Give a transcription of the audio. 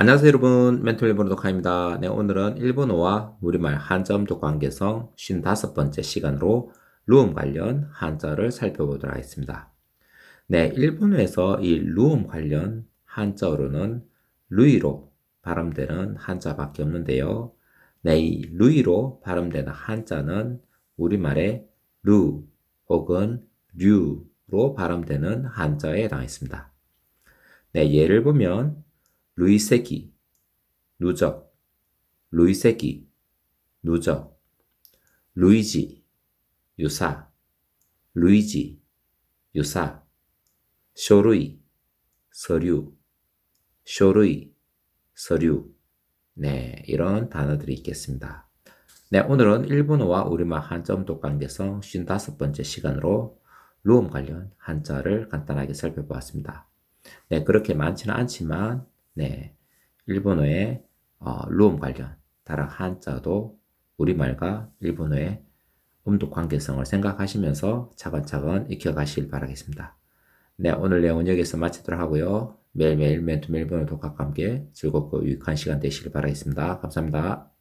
안녕하세요 여러분 멘토 일본어 독학입니다. 네 오늘은 일본어와 우리말 한자 음독 관계성 55번째 시간으로 루음 관련 한자를 살펴보도록 하겠습니다. 네 일본어에서 이 루음 관련 한자어로는 루이로 발음되는 한자밖에 없는데요. 네, 이 루이로 발음되는 한자는 우리말의 루 혹은 류로 발음되는 한자에 해당했습니다. 네, 예를 보면 루이세기, 누적, 루이세기, 누적, 루이지, 유사, 루이지, 유사, 쇼루이, 서류, 쇼루이, 서류. 네, 이런 단어들이 있겠습니다. 네, 오늘은 일본어와 우리말 한자 음독 관계성 55번째 시간으로 루음 관련 한자를 간단하게 살펴보았습니다. 네, 그렇게 많지는 않지만 네, 일본어의 어, 루음 관련 다른 한자도 우리말과 일본어의 음독 관계성을 생각하시면서 차근차근 익혀가시길 바라겠습니다. 네, 오늘 내용은 여기서 마치도록 하고요. 매일매일 멘토 일본어 독학과 함께 즐겁고 유익한 시간 되시길 바라겠습니다. 감사합니다.